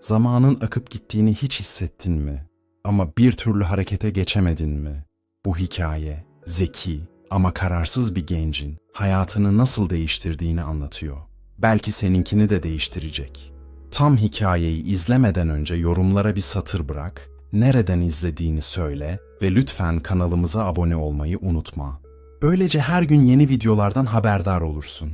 Zamanın akıp gittiğini hiç hissettin mi? Ama bir türlü harekete geçemedin mi? Bu hikaye, zeki ama kararsız bir gencin hayatını nasıl değiştirdiğini anlatıyor. Belki seninkini de değiştirecek. Tam hikayeyi izlemeden önce yorumlara bir satır bırak, nereden izlediğini söyle ve lütfen kanalımıza abone olmayı unutma. Böylece her gün yeni videolardan haberdar olursun.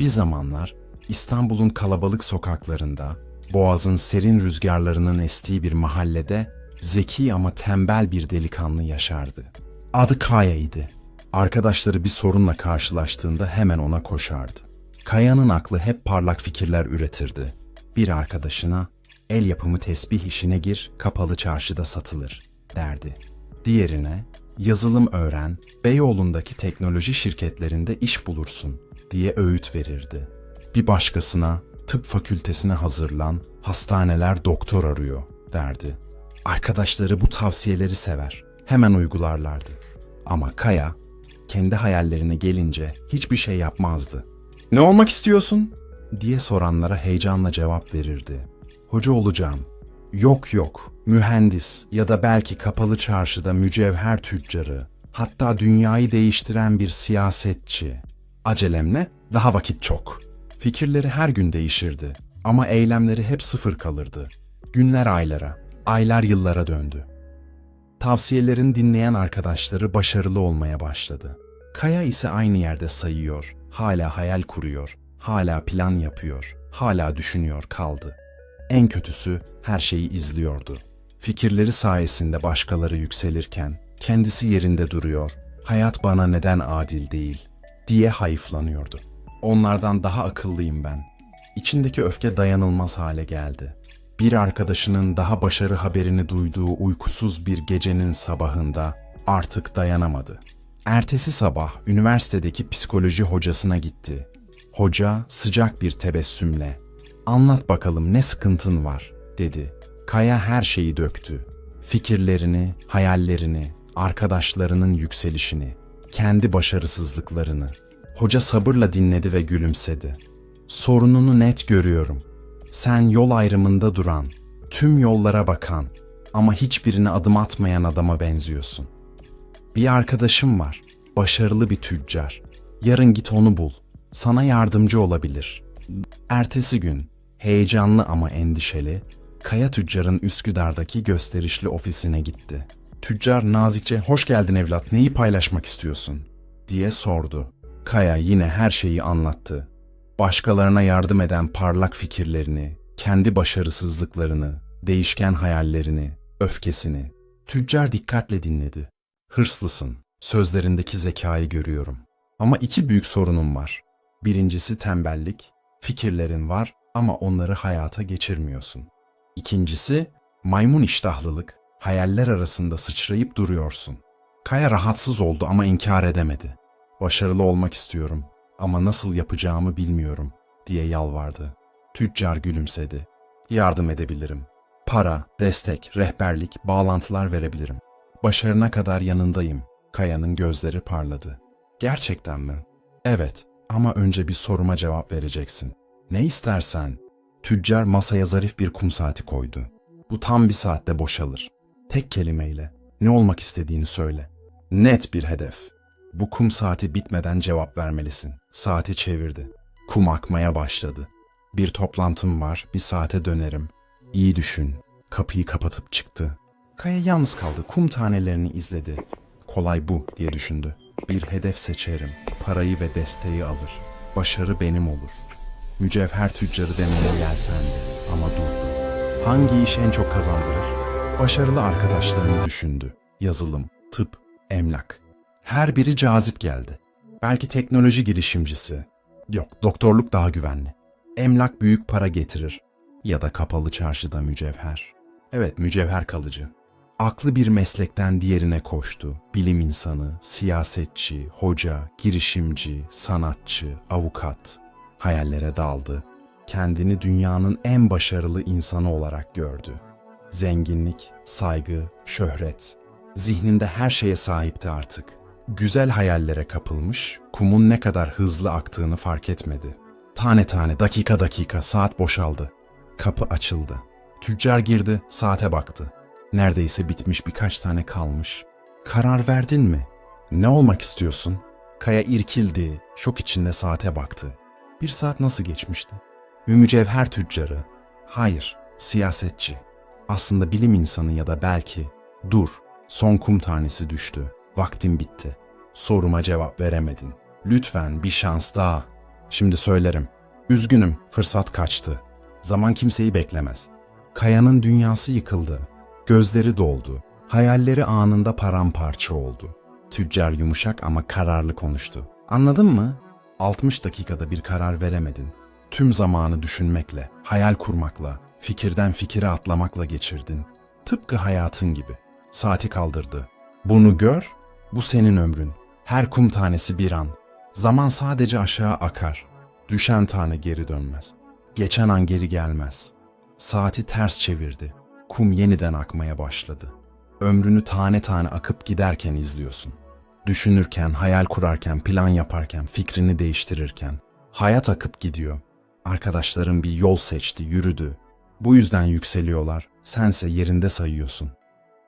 Bir zamanlar İstanbul'un kalabalık sokaklarında, boğazın serin rüzgarlarının estiği bir mahallede zeki ama tembel bir delikanlı yaşardı. Adı Kaya'ydı. Arkadaşları bir sorunla karşılaştığında hemen ona koşardı. Kaya'nın aklı hep parlak fikirler üretirdi. Bir arkadaşına el yapımı tesbih işine gir, kapalı çarşıda satılır derdi. Diğerine yazılım öğren, Beyoğlu'ndaki teknoloji şirketlerinde iş bulursun diye öğüt verirdi. Bir başkasına tıp fakültesine hazırlan, hastaneler doktor arıyor derdi. Arkadaşları bu tavsiyeleri sever, hemen uygularlardı. Ama Kaya kendi hayallerine gelince hiçbir şey yapmazdı. Ne olmak istiyorsun? diye soranlara heyecanla cevap verirdi. Hoca olacağım. Yok yok, mühendis ya da belki kapalı çarşıda mücevher tüccarı, hatta dünyayı değiştiren bir siyasetçi. Acelemle daha vakit çok. Fikirleri her gün değişirdi ama eylemleri hep sıfır kalırdı. Günler aylara, aylar yıllara döndü. Tavsiyelerini dinleyen arkadaşları başarılı olmaya başladı. Kaya ise aynı yerde sayıyor, hala hayal kuruyor, hala plan yapıyor, hala düşünüyor kaldı. En kötüsü her şeyi izliyordu. Fikirleri sayesinde başkaları yükselirken kendisi yerinde duruyor. Hayat bana neden adil değil diye hayıflanıyordu. Onlardan daha akıllıyım ben. İçindeki öfke dayanılmaz hale geldi. Bir arkadaşının daha başarı haberini duyduğu uykusuz bir gecenin sabahında artık dayanamadı. Ertesi sabah üniversitedeki psikoloji hocasına gitti. Hoca sıcak bir tebessümle "Anlat bakalım ne sıkıntın var?" dedi. Kaya her şeyi döktü. Fikirlerini, hayallerini, arkadaşlarının yükselişini, kendi başarısızlıklarını. Hoca sabırla dinledi ve gülümsedi. Sorununu net görüyorum. Sen yol ayrımında duran, tüm yollara bakan ama hiçbirine adım atmayan adama benziyorsun. Bir arkadaşım var, başarılı bir tüccar. Yarın git onu bul. Sana yardımcı olabilir. Ertesi gün, heyecanlı ama endişeli, Kaya Tüccar'ın Üsküdar'daki gösterişli ofisine gitti. Tüccar nazikçe "Hoş geldin evlat, neyi paylaşmak istiyorsun?" diye sordu. Kaya yine her şeyi anlattı. Başkalarına yardım eden parlak fikirlerini, kendi başarısızlıklarını, değişken hayallerini, öfkesini. Tüccar dikkatle dinledi. Hırslısın, sözlerindeki zekayı görüyorum. Ama iki büyük sorunum var. Birincisi tembellik, fikirlerin var ama onları hayata geçirmiyorsun. İkincisi maymun iştahlılık, hayaller arasında sıçrayıp duruyorsun. Kaya rahatsız oldu ama inkar edemedi. Başarılı olmak istiyorum ama nasıl yapacağımı bilmiyorum diye yalvardı. Tüccar gülümsedi. Yardım edebilirim. Para, destek, rehberlik, bağlantılar verebilirim. Başarına kadar yanındayım. Kaya'nın gözleri parladı. Gerçekten mi? Evet ama önce bir soruma cevap vereceksin. Ne istersen. Tüccar masaya zarif bir kum saati koydu. Bu tam bir saatte boşalır. Tek kelimeyle ne olmak istediğini söyle. Net bir hedef. Bu kum saati bitmeden cevap vermelisin. Saati çevirdi. Kum akmaya başladı. Bir toplantım var, bir saate dönerim. İyi düşün. Kapıyı kapatıp çıktı. Kaya yalnız kaldı. Kum tanelerini izledi. Kolay bu diye düşündü. Bir hedef seçerim. Parayı ve desteği alır. Başarı benim olur. Mücevher tüccarı demeye yeltendi ama durdu. Hangi iş en çok kazandırır? Başarılı arkadaşlarını düşündü. Yazılım, tıp, emlak. Her biri cazip geldi. Belki teknoloji girişimcisi. Yok, doktorluk daha güvenli. Emlak büyük para getirir. Ya da kapalı çarşıda mücevher. Evet, mücevher kalıcı. Aklı bir meslekten diğerine koştu. Bilim insanı, siyasetçi, hoca, girişimci, sanatçı, avukat. Hayallere daldı. Kendini dünyanın en başarılı insanı olarak gördü. Zenginlik, saygı, şöhret. Zihninde her şeye sahipti artık. Güzel hayallere kapılmış, kumun ne kadar hızlı aktığını fark etmedi. Tane tane, dakika dakika saat boşaldı. Kapı açıldı. Tüccar girdi, saate baktı. Neredeyse bitmiş birkaç tane kalmış. Karar verdin mi? Ne olmak istiyorsun? Kaya irkildi, şok içinde saate baktı. Bir saat nasıl geçmişti? Bir mücevher tüccarı. Hayır, siyasetçi. Aslında bilim insanı ya da belki. Dur, son kum tanesi düştü. Vaktim bitti. Soruma cevap veremedin. Lütfen bir şans daha. Şimdi söylerim. Üzgünüm, fırsat kaçtı. Zaman kimseyi beklemez. Kaya'nın dünyası yıkıldı. Gözleri doldu. Hayalleri anında paramparça oldu. Tüccar yumuşak ama kararlı konuştu. Anladın mı? 60 dakikada bir karar veremedin. Tüm zamanı düşünmekle, hayal kurmakla, fikirden fikire atlamakla geçirdin. Tıpkı hayatın gibi. Saati kaldırdı. Bunu gör, bu senin ömrün. Her kum tanesi bir an. Zaman sadece aşağı akar. Düşen tane geri dönmez. Geçen an geri gelmez. Saati ters çevirdi. Kum yeniden akmaya başladı. Ömrünü tane tane akıp giderken izliyorsun. Düşünürken, hayal kurarken, plan yaparken, fikrini değiştirirken. Hayat akıp gidiyor. Arkadaşların bir yol seçti, yürüdü. Bu yüzden yükseliyorlar. Sense yerinde sayıyorsun.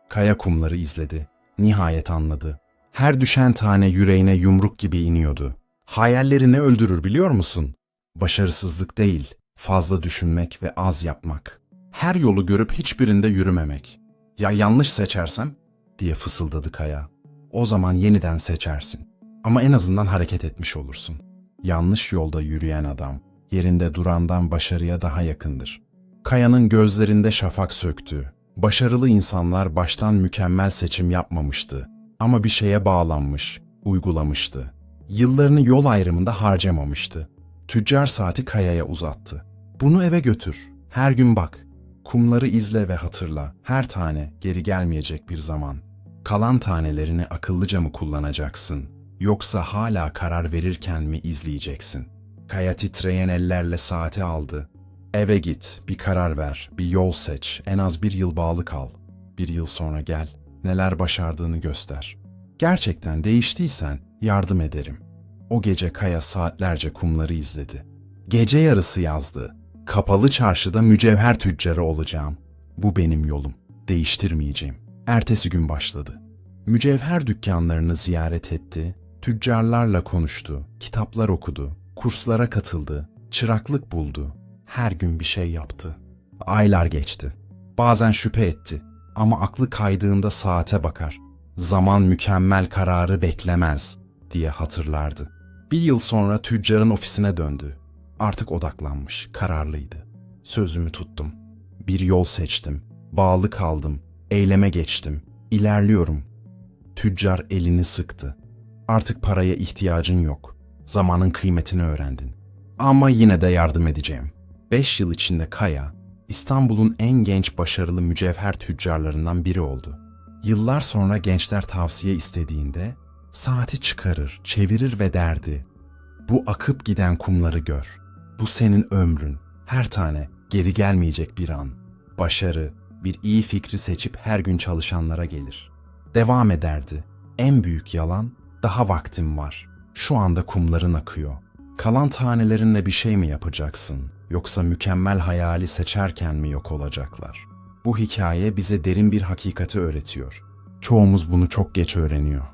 Kaya kumları izledi. Nihayet anladı. Her düşen tane yüreğine yumruk gibi iniyordu. Hayalleri ne öldürür biliyor musun? Başarısızlık değil, fazla düşünmek ve az yapmak. Her yolu görüp hiçbirinde yürümemek. Ya yanlış seçersem? diye fısıldadı Kaya. O zaman yeniden seçersin. Ama en azından hareket etmiş olursun. Yanlış yolda yürüyen adam, yerinde durandan başarıya daha yakındır. Kaya'nın gözlerinde şafak söktü. Başarılı insanlar baştan mükemmel seçim yapmamıştı. Ama bir şeye bağlanmış, uygulamıştı. Yıllarını yol ayrımında harcamamıştı. Tüccar saati Kaya'ya uzattı. Bunu eve götür. Her gün bak. Kumları izle ve hatırla. Her tane geri gelmeyecek bir zaman. Kalan tanelerini akıllıca mı kullanacaksın? Yoksa hala karar verirken mi izleyeceksin? Kaya titreyen ellerle saati aldı. Eve git, bir karar ver, bir yol seç, en az bir yıl bağlı kal. Bir yıl sonra gel, neler başardığını göster. Gerçekten değiştiysen yardım ederim. O gece Kaya saatlerce kumları izledi. Gece yarısı yazdı. Kapalı çarşıda mücevher tüccarı olacağım. Bu benim yolum. Değiştirmeyeceğim. Ertesi gün başladı. Mücevher dükkanlarını ziyaret etti, tüccarlarla konuştu, kitaplar okudu, kurslara katıldı, çıraklık buldu. Her gün bir şey yaptı. Aylar geçti. Bazen şüphe etti ama aklı kaydığında saate bakar. Zaman mükemmel kararı beklemez diye hatırlardı. Bir yıl sonra tüccarın ofisine döndü. Artık odaklanmış, kararlıydı. Sözümü tuttum. Bir yol seçtim. Bağlı kaldım. Eyleme geçtim. İlerliyorum. Tüccar elini sıktı. Artık paraya ihtiyacın yok. Zamanın kıymetini öğrendin. Ama yine de yardım edeceğim. Beş yıl içinde Kaya, İstanbul'un en genç başarılı mücevher tüccarlarından biri oldu. Yıllar sonra gençler tavsiye istediğinde saati çıkarır, çevirir ve derdi. Bu akıp giden kumları gör. Bu senin ömrün. Her tane geri gelmeyecek bir an. Başarı, bir iyi fikri seçip her gün çalışanlara gelir. Devam ederdi. En büyük yalan, daha vaktim var. Şu anda kumların akıyor. Kalan tanelerinle bir şey mi yapacaksın? Yoksa mükemmel hayali seçerken mi yok olacaklar? Bu hikaye bize derin bir hakikati öğretiyor. Çoğumuz bunu çok geç öğreniyor.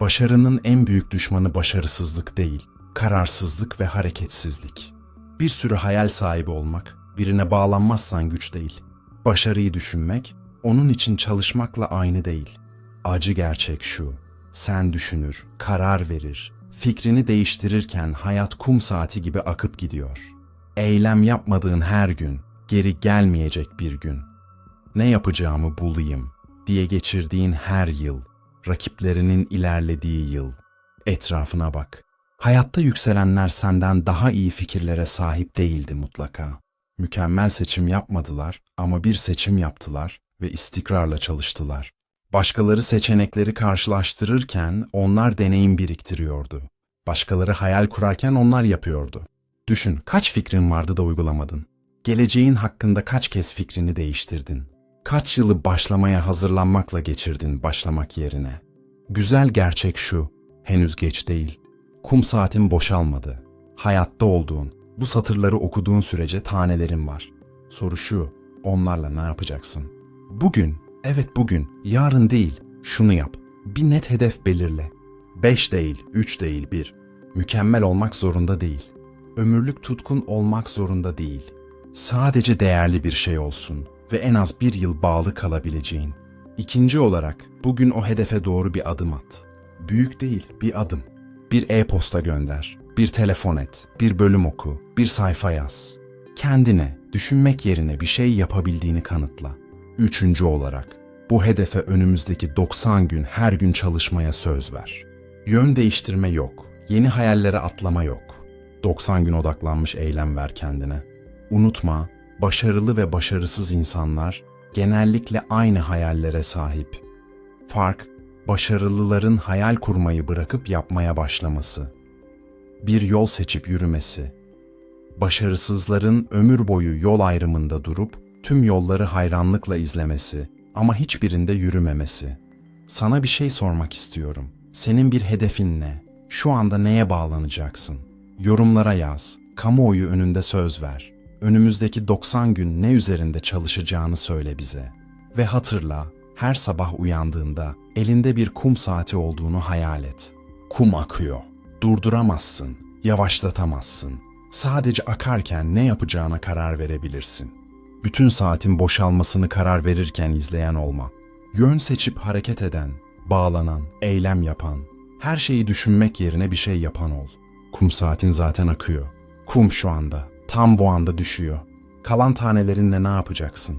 Başarının en büyük düşmanı başarısızlık değil, kararsızlık ve hareketsizlik. Bir sürü hayal sahibi olmak, birine bağlanmazsan güç değil. Başarıyı düşünmek, onun için çalışmakla aynı değil. Acı gerçek şu, sen düşünür, karar verir, fikrini değiştirirken hayat kum saati gibi akıp gidiyor. Eylem yapmadığın her gün, geri gelmeyecek bir gün. Ne yapacağımı bulayım diye geçirdiğin her yıl, rakiplerinin ilerlediği yıl. Etrafına bak. Hayatta yükselenler senden daha iyi fikirlere sahip değildi mutlaka. Mükemmel seçim yapmadılar ama bir seçim yaptılar ve istikrarla çalıştılar. Başkaları seçenekleri karşılaştırırken onlar deneyim biriktiriyordu. Başkaları hayal kurarken onlar yapıyordu. Düşün kaç fikrin vardı da uygulamadın? Geleceğin hakkında kaç kez fikrini değiştirdin? Kaç yılı başlamaya hazırlanmakla geçirdin başlamak yerine? Güzel gerçek şu, henüz geç değil. Kum saatin boşalmadı. Hayatta olduğun, bu satırları okuduğun sürece tanelerin var. Soru şu, Onlarla ne yapacaksın? Bugün, evet bugün, yarın değil, şunu yap. Bir net hedef belirle. 5 değil, 3 değil, 1. Mükemmel olmak zorunda değil. Ömürlük tutkun olmak zorunda değil. Sadece değerli bir şey olsun ve en az bir yıl bağlı kalabileceğin. İkinci olarak bugün o hedefe doğru bir adım at. Büyük değil, bir adım. Bir e-posta gönder, bir telefon et, bir bölüm oku, bir sayfa yaz. Kendine, düşünmek yerine bir şey yapabildiğini kanıtla. Üçüncü olarak, bu hedefe önümüzdeki 90 gün her gün çalışmaya söz ver. Yön değiştirme yok, yeni hayallere atlama yok. 90 gün odaklanmış eylem ver kendine. Unutma, başarılı ve başarısız insanlar genellikle aynı hayallere sahip. Fark, başarılıların hayal kurmayı bırakıp yapmaya başlaması. Bir yol seçip yürümesi. Başarısızların ömür boyu yol ayrımında durup tüm yolları hayranlıkla izlemesi ama hiçbirinde yürümemesi. Sana bir şey sormak istiyorum. Senin bir hedefin ne? Şu anda neye bağlanacaksın? Yorumlara yaz. Kamuoyu önünde söz ver. Önümüzdeki 90 gün ne üzerinde çalışacağını söyle bize. Ve hatırla, her sabah uyandığında elinde bir kum saati olduğunu hayal et. Kum akıyor. Durduramazsın, yavaşlatamazsın. Sadece akarken ne yapacağına karar verebilirsin. Bütün saatin boşalmasını karar verirken izleyen olma. Yön seçip hareket eden, bağlanan, eylem yapan, her şeyi düşünmek yerine bir şey yapan ol. Kum saatin zaten akıyor. Kum şu anda, tam bu anda düşüyor. Kalan tanelerinle ne yapacaksın?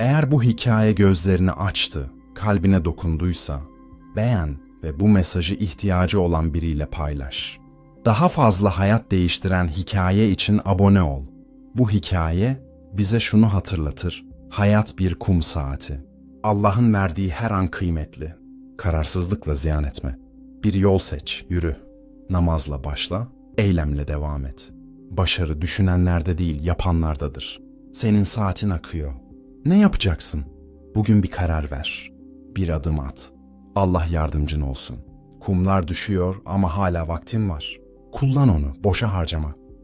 Eğer bu hikaye gözlerini açtı, kalbine dokunduysa, beğen ve bu mesajı ihtiyacı olan biriyle paylaş. Daha fazla hayat değiştiren hikaye için abone ol. Bu hikaye bize şunu hatırlatır. Hayat bir kum saati. Allah'ın verdiği her an kıymetli. Kararsızlıkla ziyan etme. Bir yol seç, yürü. Namazla başla, eylemle devam et. Başarı düşünenlerde değil, yapanlardadır. Senin saatin akıyor. Ne yapacaksın? Bugün bir karar ver. Bir adım at. Allah yardımcın olsun. Kumlar düşüyor ama hala vaktin var. Kullan onu, boşa harcama.